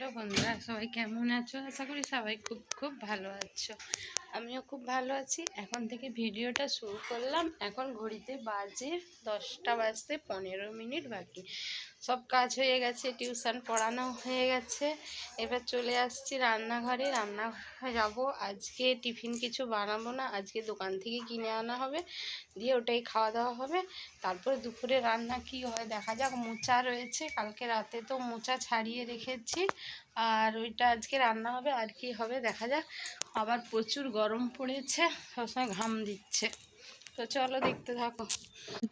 Hello বন্ধুরা সবাই কেমন আছো? আশা করি সবাই খুব খুব ভালো আছো। আমিও খুব ভালো আছি। এখন থেকে ভিডিওটা শুরু করলাম। এখন ঘড়িতে বাজে দশটা বাজতে পনেরো মিনিট বাকি। সব কাজ হয়ে গেছে, টিউশন পড়ানো হয়ে গেছে। এবার চলে আসছি রান্নাঘরে। রান্নাঘরে যাব। আজকে টিফিন কিছু বানাবো না। আজকে দোকান থেকে কিনে আনা হবে। দিয়ে ওটাই খাওয়া দাওয়া হবে। তারপরে দুপুরে রান্না কি হয় দেখা যাক। মোচা রয়েছে। কালকে রাতে তো মোচা ছাড়িয়ে রেখেছি। আর ওইটা আজকে রান্না হবে, আর কি হবে দেখা যাক। আবার প্রচুর গরম পড়েছে, সবসময় ঘাম দিচ্ছে। তো চলো দেখতে থাকো।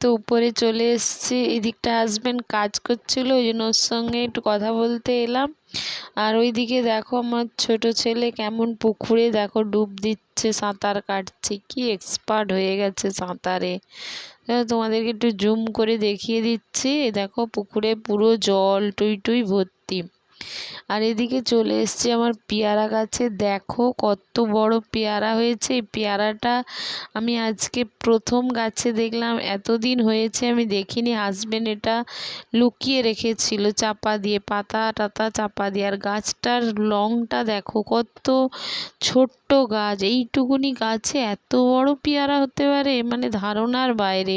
তো উপরে চলে এসছি, এদিকটা হাজব্যান্ড কাজ করছিল, ওই জন্য ওর সঙ্গে একটু কথা বলতে এলাম। আর ওইদিকে দেখো আমার ছোট ছেলে কেমন পুকুরে দেখো ডুব দিচ্ছে, সাঁতার কাটছে, কি এক্সপার্ট হয়ে গেছে সাঁতারে। তোমাদেরকে একটু জুম করে দেখিয়ে দিচ্ছি। দেখো পুকুরে পুরো জল টুই টুই ভর্তি আর এদিকে চলে এসছে আমার পেয়ারা গাছে। দেখো কত বড় পেয়ারা হয়েছে। এই পেয়ারাটা আমি আজকে প্রথম গাছে দেখলাম। এতদিন হয়েছে আমি দেখিনি। হাজবেন্ড এটা লুকিয়ে রেখেছিল চাপা দিয়ে, পাতা টাতা চাপা দিয়ে। আর গাছটার লংটা দেখো কত ছোট্ট গাছ। এইটুকুনি গাছে এত বড় পেয়ারা হতে পারে? মানে ধারণার বাইরে।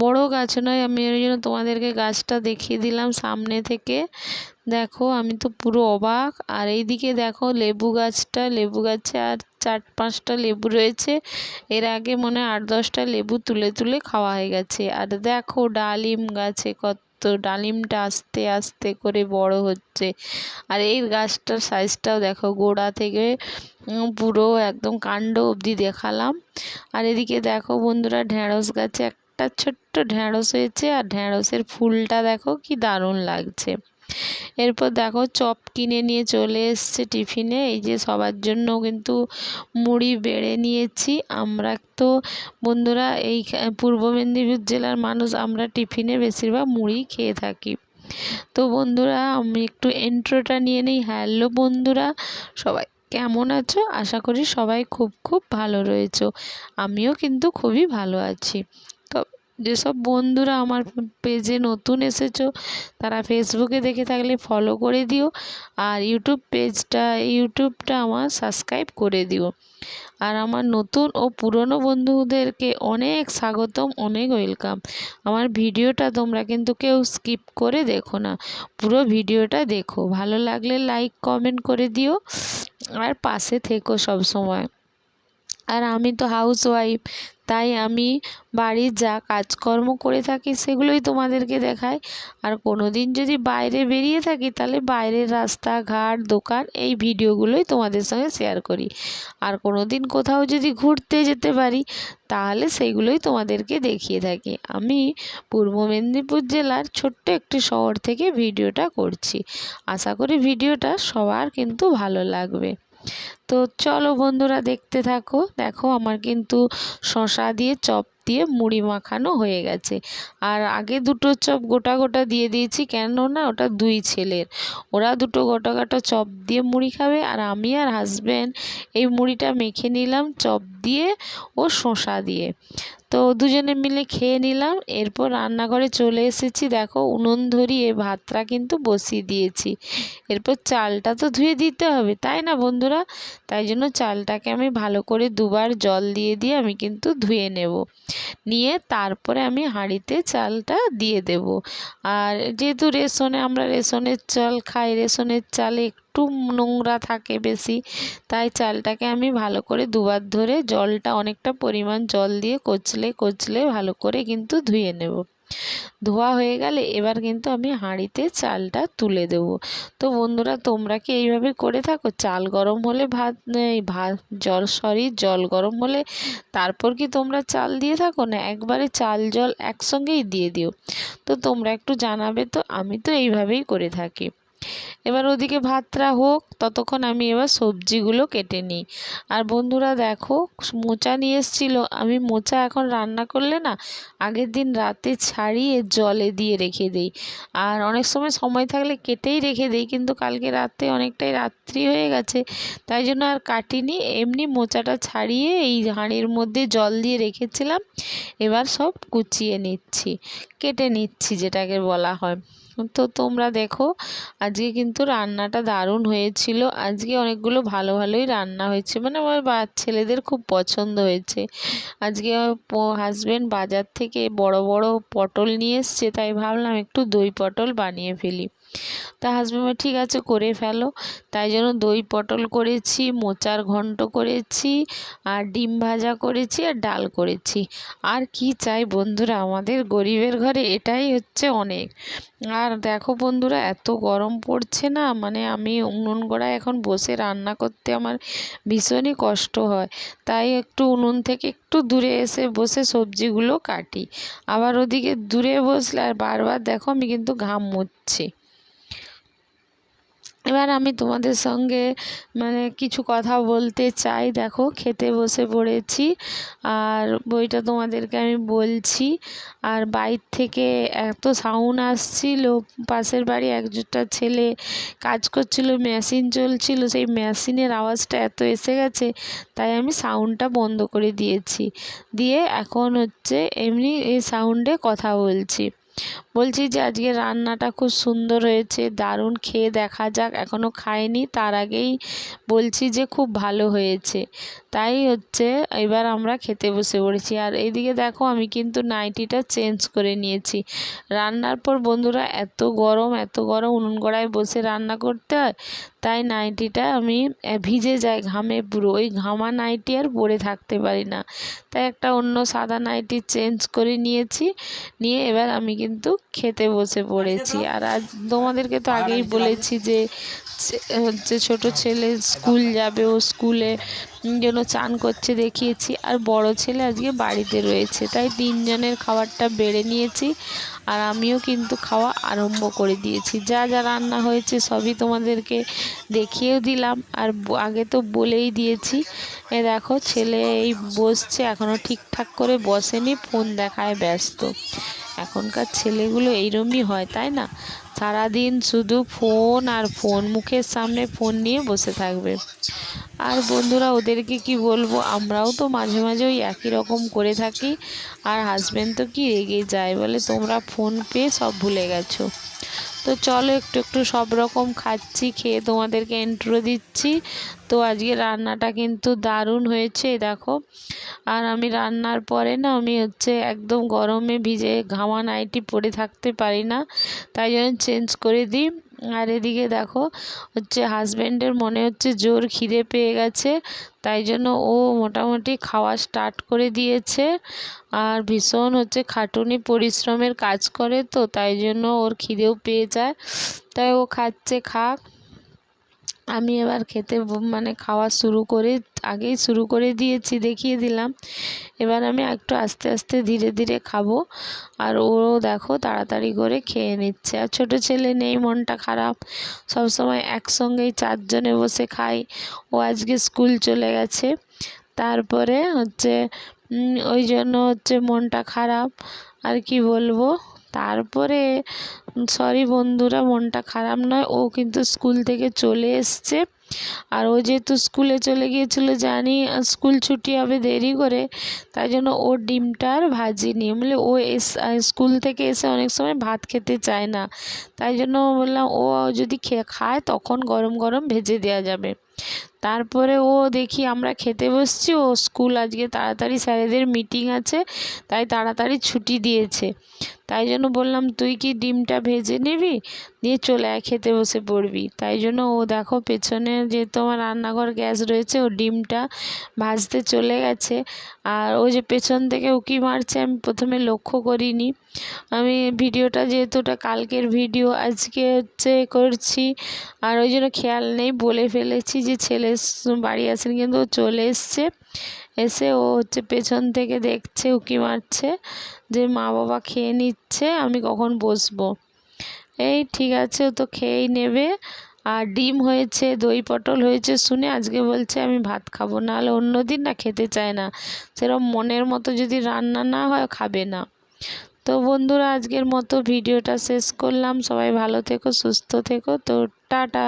বড় গাছ নয়, আমি ওই জন্য তোমাদেরকে গাছটা দেখিয়ে দিলাম সামনে থেকে। দেখো, আমি তো পুরো অবাক। আর এইদিকে দেখো, লেবু গাছটা, লেবু গাছে আর চার পাঁচটা লেবু রয়েছে। এর আগে মনে আট দশটা লেবু তুলে তুলে খাওয়া হয়ে গেছে। আর দেখো, ডালিম গাছে কত তো ডালিমটা আস্তে আস্তে করে বড় হচ্ছে। আর এই গাছটার সাইজটাও দেখো, গোড়া থেকে পুরো একদম কাণ্ড অবধি দেখালাম। আর এদিকে দেখো বন্ধুরা ঢ্যাঁড়স গাছে একটা ছোট্ট ঢ্যাঁড়স হয়েছে আর ঢ্যাঁড়সের ফুলটা দেখো কি দারুণ লাগছে। এরপর দেখো চপ কিনে নিয়ে চলে এসছে টিফিনে। এই যে সবার জন্য কিন্তু মুড়ি বেড়ে নিয়েছি। আমরা তো বন্ধুরা এই পূর্ব মেদিনীপুর জেলার মানুষ, আমরা টিফিনে বেশিরভাগ মুড়ি খেয়ে থাকি। তো বন্ধুরা, আমি একটু এন্ট্রোটা নিয়ে নিই। হ্যালো বন্ধুরা, সবাই কেমন আছো? আশা করি সবাই খুব খুব ভালো রয়েছো। আমিও কিন্তু খুবই ভালো আছি। যেসব বন্ধুরা আমার পেজে নতুন এসেছ, তারা ফেসবুকে দেখে থাকলে ফলো করে দিও আর ইউটিউব পেজটা ইউটিউবটা আমার সাবস্ক্রাইব করে দিও। আর আমার নতুন ও পুরনো বন্ধুদেরকে অনেক স্বাগতম, অনেক ওয়েলকাম আমার ভিডিওটা তোমরা কিন্তু কেউ স্কিপ করে দেখো না, পুরো ভিডিওটা দেখো। ভালো লাগলে লাইক কমেন্ট করে দিও। আর পাশে থেকো সব সময় আর আমি তো হাউস ওয়াইফ তাই আমি বাড়ির যা কাজকর্ম করে থাকি সেগুলোই তোমাদেরকে দেখাই। আর কোনো দিন যদি বাইরে বেরিয়ে থাকি, তাহলে বাইরের রাস্তাঘাট দোকান এই ভিডিওগুলোই তোমাদের সঙ্গে শেয়ার করি। আর কোনো দিন কোথাও যদি ঘুরতে যেতে পারি, তাহলে সেইগুলোই তোমাদেরকে দেখিয়ে থাকি। আমি পূর্ব মেদিনীপুর জেলার ছোট্ট একটি শহর থেকে ভিডিওটা করছি। আশা করি ভিডিওটা সবার কিন্তু ভালো লাগবে। তো চলো বন্ধুরা দেখতে থাকো। দেখো আমার কিন্তু শশা দিয়ে, চপ দিয়ে মুড়ি মাখানো হয়ে গেছে। আর আগে দুটো চপ গোটা গোটা দিয়ে দিয়েছি কেন না ওটা দুই ছেলের। ওরা দুটো গোটা গোটা চপ দিয়ে মুড়ি খাবে আর আমি আর হাজব্যান্ড এই মুড়িটা মেখে নিলাম চপ দিয়ে ও শসা দিয়ে। তো দুজনে মিলে খেয়ে নিলাম, এরপর রান্নাঘরে চলে এসেছি। দেখো উনুন ধরিয়ে ভাতটা কিন্তু বসিয়ে দিয়েছি। এরপর চালটা তো ধুয়ে দিতে হবে, তাই না বন্ধুরা? তাই জন্য চালটাকে আমি ভালো করে দুবার জল দিয়ে দিয়ে আমি কিন্তু ধুয়ে নেব। নিয়ে তারপরে আমি হাঁড়িতে চালটা দিয়ে দেব। আর যেহেতু রেশনে, আমরা রেশনের চাল খাই, রেশনের চালে একটু নোংরা থাকে বেশি, তাই চালটাকে আমি ভালো করে দুবার ধরে জলটা অনেকটা পরিমাণ জল দিয়ে কচলে কচলে ভালো করে কিন্তু ধুয়ে নেব। ধোয়া হয়ে গেলে এবার কিন্তু আমি হাঁড়িতে চালটা তুলে দেবো। তো বন্ধুরা, তোমরা কি এইভাবে করে থাকো? চাল গরম হলে ভাত ভাত, জল, সরি, জল গরম হলে তারপর কি তোমরা চাল দিয়ে থাকো? না, একবারে চাল, জল একসঙ্গেই দিয়ে দিও। তো তোমরা একটু জানাবে তো, আমি তো এইভাবেই করে থাকি। এবার ওদিকে ভাতটা হোক, ততক্ষণ আমি এবার সবজিগুলো কেটে নিই। আর বন্ধুরা দেখো, মোচা নিয়ে এসেছিল। আমি মোচা এখন রান্না করলে না, আগের দিন রাতে ছাড়িয়ে জলে দিয়ে রেখে দিই। আর অনেক সময় সময় থাকলে কেটেই রেখে দিই, কিন্তু কালকে রাতে অনেকটাই রাত্রি হয়ে গেছে, তাই জন্য আর কাটিনি। এমনি মোচাটা ছাড়িয়ে এই হাঁড়ির মধ্যে জল দিয়ে রেখেছিলাম। এবার সব কুচিয়ে নিচ্ছি, কেটে নিচ্ছি যেটাকে বলা হয়। তো তোমরা দেখো, আজকে কিন্তু রান্নাটা দারুণ হয়েছিল। আজকে অনেকগুলো ভালো ভালোই রান্না হয়েছে। মানে আমার বা, ছেলেদের খুব পছন্দ হয়েছে। আজকে হাজবেন্ড বাজার থেকে বড় বড় পটল নিয়ে এসছে, তাই ভাবলাম একটু দই পটল বানিয়ে ফেলি। তা হাজবেন্ড ঠিক আছে, করে ফেলো। তাই জন্য দই পটল করেছি, মোচার ঘন্ট করেছি, আর ডিম ভাজা করেছি, আর ডাল করেছি। আর কি চাই বন্ধুরা, আমাদের গরিবের ঘরে এটাই হচ্ছে অনেক। আর দেখো বন্ধুরা, এত গরম পড়ছে না মানে আমি উনুন গড়ায় এখন বসে রান্না করতে আমার ভীষণই কষ্ট হয়। তাই একটু উনুন থেকে একটু দূরে এসে বসে সবজিগুলো কাটি। আবার ওদিকে দূরে বসলে আর বারবার দেখো আমি কিন্তু ঘাম মুছছি। এবার আমি তোমাদের সঙ্গে মানে কিছু কথা বলতে চাই। দেখো, খেতে বসে পড়েছি আর বইটা তোমাদেরকে আমি বলছি। আর বাইর থেকে এত সাউন্ড আসছিল, পাশের বাড়ি একটা ছেলে কাজ করছিল মেশিন চলছিল, সেই মেশিনের আওয়াজটা এত এসে গেছে, তাই আমি সাউন্ডটা বন্ধ করে দিয়েছি। দিয়ে এখন হচ্ছে এমনি এই সাউন্ডে কথা বলছি। বলছি যে আজকে রান্নাটা খুব সুন্দর হয়েছে, দারুণ খেয়ে দেখা যাক এখনও খাইনি, তার আগেই বলছি যে খুব ভালো হয়েছে। তাই হচ্ছে এবার আমরা খেতে বসে পড়েছি। আর এইদিকে দেখো আমি কিন্তু নাইটিটা চেঞ্জ করে নিয়েছি। রান্নার পর বন্ধুরা এত গরম এত গরম উনুন গড়ায় বসে রান্না করতে হয়, তাই নাইটিটা আমি ভিজে যায় ঘামে পুরো। ওই ঘামা নাইটি আর পরে থাকতে পারি না। তাই একটা অন্য সাদা নাইটি চেঞ্জ করে নিয়েছি। নিয়ে এবার আমি কিন্তু খেতে বসে পড়েছি। আর আজ তোমাদেরকে তো আগেই বলেছি যে হচ্ছে ছোট ছেলে স্কুল যাবে ও স্কুলে জন্য চান করছে দেখিয়েছি। আর বড় ছেলে আজকে বাড়িতে রয়েছে তাই তিনজনের খাবারটা বেড়ে নিয়েছি আর আমিও কিন্তু খাওয়া আরম্ভ করে দিয়েছি। যা যা রান্না হয়েছে সবই তোমাদেরকে দেখিয়েও দিলাম। আর আগে তো বলেই দিয়েছি এ দেখো ছেলে এই বসছে এখনও ঠিকঠাক করে বসেনি ফোন দেখায় ব্যস্ত। এখনকার ছেলেগুলো এইরমই হয়, তাই না? সারাদিন শুধু ফোন আর ফোন, মুখের সামনে ফোন নিয়ে বসে থাকবে। আর বন্ধুরা, ওদেরকে কি বলব? আমরাও তো মাঝে মাঝে ওই একই রকম করে থাকি। আর হাজব্যান্ড তো কি রেগে যায় বলে? তোমরা ফোন পেয়ে সব ভুলে গেছো। তো চলো একটু একটু সব রকম খাচ্ছি, খেয়ে তোমাদেরকে এন্ট্রো দিচ্ছি। তো আজকে রান্নাটা কিন্তু দারুণ হয়েছে, দেখো। আর আমি রান্নার পরে না আমি হচ্ছে একদম গরমে ভিজে ঘামা নাইটি পরে থাকতে পারি না, তাই জন্য চেঞ্জ করে দিই। আর এদিকে দেখো, হচ্ছে হাজব্যান্ডের মনে হচ্ছে জোর খিদে পেয়ে গেছে, তাই জন্য ও মোটামুটি খাওয়া স্টার্ট করে দিয়েছে। আর ভীষণ হচ্ছে খাটুনি পরিশ্রমের কাজ করে তো, তাই জন্য ওর খিদেও পেয়ে যায়। তাই ও খাচ্ছে, খাক। আমি এবার খেতে মানে খাওয়া শুরু করে, আগেই শুরু করে দিয়েছি, দেখিয়ে দিলাম। এবার আমি একটু আস্তে আস্তে ধীরে ধীরে খাব। আর ও দেখো তাড়াতাড়ি করে খেয়ে নিচ্ছে। আর ছোটো ছেলে নেই, মনটা খারাপ। সব সময় একসঙ্গেই চারজনে বসে খাই। ও আজকে স্কুল চলে গেছে। তারপরে হচ্ছে ওই জন্য হচ্ছে মনটা খারাপ। আর কি বলব? তারপরে সরি বন্ধুরা, মনটা খারাপ নয়। ও কিন্তু স্কুল থেকে চলে এসছে। আর ও যেহেতু স্কুলে চলে গিয়েছিল, জানি স্কুল ছুটি হবে দেরি করে, তাই জন্য ও ডিমটা আর ভাজিনি বলে ও এস স্কুল থেকে এসে অনেক সময় ভাত খেতে চায় না। তাই জন্য বললাম, ও যদি খেয়ে খায়, তখন গরম গরম ভেজে দেওয়া যাবে। তারপরে ও দেখি আমরা খেতে বসছি, ও স্কুল আজকে তাড়াতাড়ি স্যারেদের মিটিং আছে, তাই তাড়াতাড়ি ছুটি দিয়েছে। তাই জন্য বললাম, তুই কি ডিমটা ভেজে নিবি? দিয়ে চলে আয়, খেতে বসে পড়বি। তাই জন্য ও দেখো পেছনে যেহেতু আমার রান্নাঘর গ্যাস রয়েছে, ও ডিমটা ভাজতে চলে গেছে। আর ও যে পেছন থেকে উকি মারছে, আমি প্রথমে লক্ষ্য করিনি। আমি ভিডিওটা যেহেতু ওটা কালকের ভিডিও, আজকে হচ্ছে করছি। আর ওই জন্য খেয়াল নেই, বলে ফেলেছি যে ছেলে বাড়ি আসেন কিন্তু ও চলে এসছে। এসে ও হচ্ছে পেছন থেকে দেখছে, উকি মারছে যে মা বাবা খেয়ে নিচ্ছে, আমি কখন বসবো? এই ঠিক আছে, ও তো খেয়েই নেবে। আর ডিম হয়েছে, দই পটল হয়েছে শুনে আজকে বলছে আমি ভাত খাব, নাহলে অন্য দিন না খেতে চায় না। সেরকম মনের মতো যদি রান্না না হয়, খাবে না। তো বন্ধুরা আজকের মতো ভিডিওটা শেষ করলাম। সবাই ভালো থেকো সুস্থ থেকো। তো টাটা।